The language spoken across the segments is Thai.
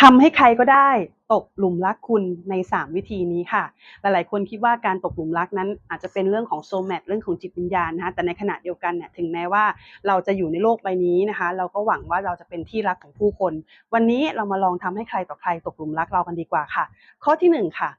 ทำให้ใครก็ได้ตกหลุมรักคุณใน 3 วิธีนี้ค่ะ หลายๆ คนคิดว่าการตกหลุมรักนั้น อาจจะเป็นเรื่องของโซแมทเรื่องของจิตวิญญาณนะคะแต่ในขณะเดียวกันเนี่ยถึงแม้ว่าเราจะอยู่ในโลกใบนี้นะคะ เราก็หวังว่าเราจะเป็นที่รักของผู้คน วันนี้เรามาลองทำให้ใครต่อใครตกหลุมรักเรากันดีกว่าค่ะ ข้อที่ 1 ค่ะ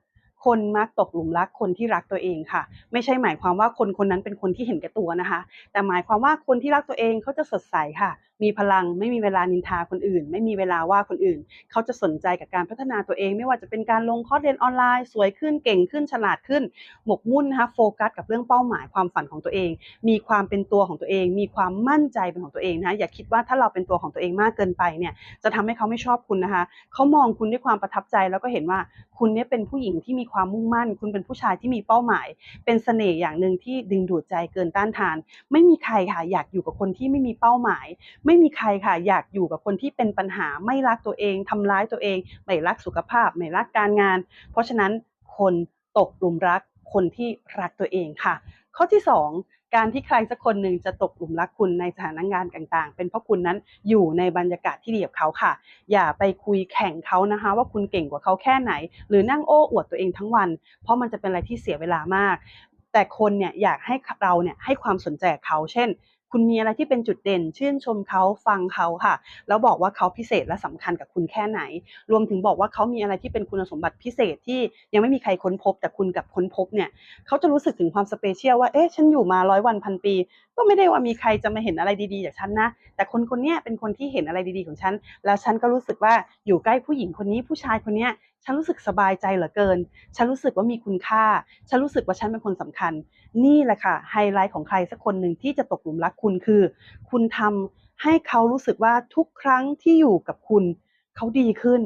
คนมักตกหลุมรักคนที่รักตัวเองค่ะ ไม่ใช่หมายความว่าคนคนนั้นเป็นคนที่เห็นแก่ตัวนะคะ แต่หมายความว่าคนที่รักตัวเองเขาจะสดใสค่ะมีพลังไม่มีเวลานินทาคนอื่น ไม่มีเวลาว่าคนอื่น เขาจะสนใจกับการพัฒนาตัวเอง ไม่ว่าจะเป็นการลงคอร์สเรียนออนไลน์ สวยขึ้นเก่งขึ้นฉลาดขึ้น หมกมุ่นนะคะโฟกัสกับเรื่องเป้าหมายความฝันของตัวเอง มีความเป็นตัวของตัวเอง มีความมั่นใจเป็นของตัวเองนะคะอย่าคิดว่าถ้าเราเป็นตัวของตัวเองมากเกินไปเนี่ยจะทำให้เขาไม่ชอบคุณนะคะเขามองคุณด้วยความประทับใจแล้วก็เห็นว่าคุณเนี่ยเป็นผู้หญิงที่มีความมุ่งมั่น คุณเป็นผู้ชายที่มีเป้าหมาย เป็นเสน่ห์อย่างหนึ่งที่ดึงดูดใจเกินต้านทาน ไม่มีใครค่ะอยากอยู่กับคนที่ไม่มีเป้าหมายไม่มีใครค่ะอยากอยู่กับคนที่เป็นปัญหาไม่รักตัวเองทำร้ายตัวเอง ไม่รักสุขภาพ ไม่รักการงาน เพราะฉะนั้นคนตกหลุมรักคนที่รักตัวเองค่ะ ข้อที่ 2 การที่ใครสักคนหนึ่งจะตกหลุมรักคุณในสถานงานต่างๆ เป็นเพราะคุณนั้นอยู่ในบรรยากาศที่ดีกับเขาค่ะ อย่าไปคุยแข่งเขานะคะ ว่าคุณเก่งกว่าเขาแค่ไหน หรือนั่งโอ้อวดตัวเองทั้งวัน เพราะมันจะเป็นอะไรที่เสียเวลามาก แต่คนเนี่ยอยากให้เราเนี่ยให้ความสนใจเขา เช่น คุณมีอะไรที่เป็นจุดเด่น ชื่นชมเขาฟังเขาค่ะ แล้วบอกว่าเขาพิเศษและสำคัญกับคุณแค่ไหน รวมถึงบอกว่าเขามีอะไรที่เป็นคุณสมบัติพิเศษที่ยังไม่มีใครค้นพบ แต่คุณกับค้นพบเนี่ยเขาจะรู้สึกถึงความสเปเชียลว่าเอ๊ะฉันอยู่มาร้อยวันพันปี ก็ไม่ได้ว่ามีใครจะมาเห็นอะไรดีๆจากฉันนะแต่คนคนเนี้ยเป็นคนที่เห็นอะไรดีๆของฉันแล้วฉันก็รู้สึกว่าอยู่ใกล้ผู้หญิงคนนี้ผู้ชายคนนี้ฉันรู้สึกสบายใจเหลือเกิน ฉันรู้สึกว่ามีคุณค่า ฉันรู้สึกว่าฉันเป็นคนสำคัญ นี่แหละค่ะไฮไลท์ของใครสักคนหนึ่งที่จะตกหลุมรักคุณคือ คุณทำให้เขารู้สึกว่าทุกครั้งที่อยู่กับคุณ เขาดีขึ้น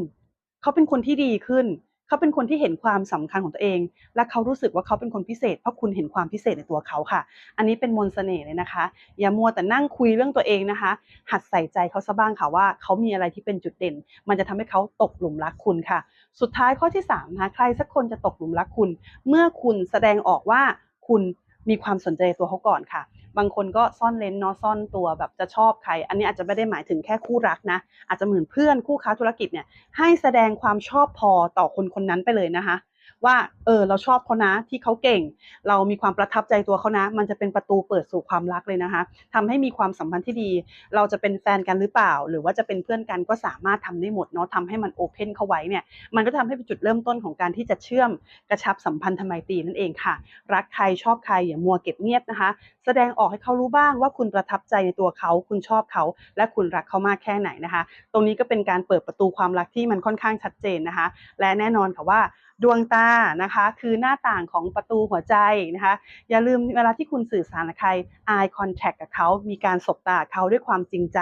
เขาเป็นคนที่ดีขึ้น เขาเป็นคนที่เห็นความสำคัญของตัวเอง และเขารู้สึกว่าเขาเป็นคนพิเศษ เพราะคุณเห็นความพิเศษในตัวเขาค่ะ อันนี้เป็นมนต์เสน่ห์เลยนะคะ อย่ามัวแต่นั่งคุยเรื่องตัวเองนะคะ หัดใส่ใจเขาซะบ้างค่ะว่า เขามีอะไรที่เป็นจุดเด่น มันจะทำให้เขาตกหลุมรักคุณค่ะ สุดท้ายข้อที่3นะคะใครสักคนจะตกหลุมรักคุณ เมื่อคุณแสดงออกว่าคุณมีความสนใจตัวเขาก่อนค่ะ บางคนก็ซ่อนเลนเนาะซ่อนตัวแบบจะชอบใคร อันนี้อาจจะไม่ได้หมายถึงแค่คู่รักนะ อาจจะเหมือนเพื่อนคู่ค้าธุรกิจเนี่ยให้แสดงความชอบพอต่อคนคนนั้นไปเลยนะคะ ว่าเออเราชอบเขานะที่เขาเก่ง เรามีความประทับใจตัวเขานะ มันจะเป็นประตูเปิดสู่ความรักเลยนะคะทำให้มีความสัมพันธ์ที่ดี เราจะเป็นแฟนกันหรือเปล่า หรือว่าจะเป็นเพื่อนกันก็สามารถทำได้หมดเนาะทำให้มันโอเพนเข้าไว้เนี่ยมันก็ทำให้เป็นจุดเริ่มต้นของการที่จะเชื่อมกระชับสัมพันธไมตรีนั่นเองค่ะ รักใครชอบใครอย่ามัวเก็บเงียบนะคะ แสดงออกให้เขารู้บ้างว่าคุณประทับใจในตัวเขาคุณชอบเขา และคุณรักเขามากแค่ไหนนะคะ ตรงนี้ก็เป็นการเปิดประตูความรักที่มันค่อนข้างชัดเจนนะคะ และแน่นอนค่ะว่า ดวงตานะคะ คือหน้าต่างของประตูหัวใจนะคะ อย่าลืมเวลาที่คุณสื่อสารกับใคร eye contact กับเขามีการสบตาเขาด้วยความจริงใจ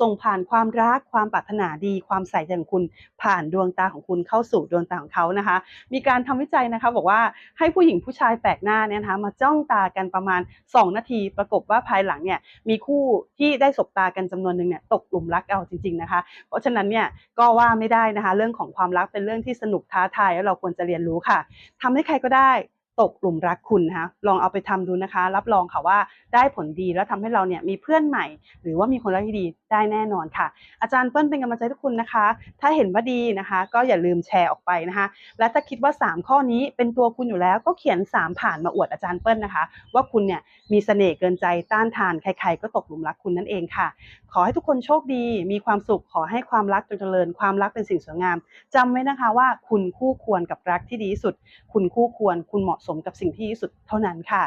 ส่งผ่านความรักความปรารถนาดี ความใส่ใจของคุณ ผ่านดวงตาของคุณเข้าสู่ดวงตาของเขานะคะ มีการทำวิจัยนะคะบอกว่าให้ผู้หญิงผู้ชายแปลกหน้าเนี่ยนะคะมาจ้องตากันประมาณ 2 นาที ปรากฏว่าภายหลังเนี่ยมีคู่ที่ได้สบตากันจำนวนหนึ่งเนี่ยตกหลุมรักเอาจริง ๆนะคะ เพราะฉะนั้นเนี่ยก็ว่าไม่ได้นะคะ เรื่องของความรักเป็นเรื่องที่สนุกท้าทายแล้วเราควรจะเรียนรู้ค่ะทำให้ใครก็ได้ ตกหลุมรักคุณนะคะลองเอาไปทำดูนะคะ รับรองค่ะว่าได้ผลดีแล้วทำให้เราเนี่ยมีเพื่อนใหม่ หรือว่ามีคนรักที่ดีได้แน่นอนค่ะ อาจารย์เปิ้ลเป็นกำลังใจทุกคนนะคะ ถ้าเห็นว่าดีนะคะ ก็อย่าลืมแชร์ออกไปนะคะ และถ้าคิดว่า 3 ข้อนี้เป็นตัวคุณอยู่แล้วก็เขียน 3 ผ่านมาอวดอาจารย์เปิ้ลนะคะ ว่าคุณเนี่ยมีเสน่ห์เกินใจต้านทานใคร ๆ ก็ตกหลุมรักคุณนั่นเองค่ะ ขอให้ทุกคนโชคดี มีความสุขขอให้ความรักจงเจริญความรักเป็นสิ่งสวยงามจำไว้นะคะว่าคุณคู่ควรกับรักที่ดีที่สุด คุณคู่ควรคุณเหมาะสมกับสิ่งที่ดีสุดเท่านั้นค่ะ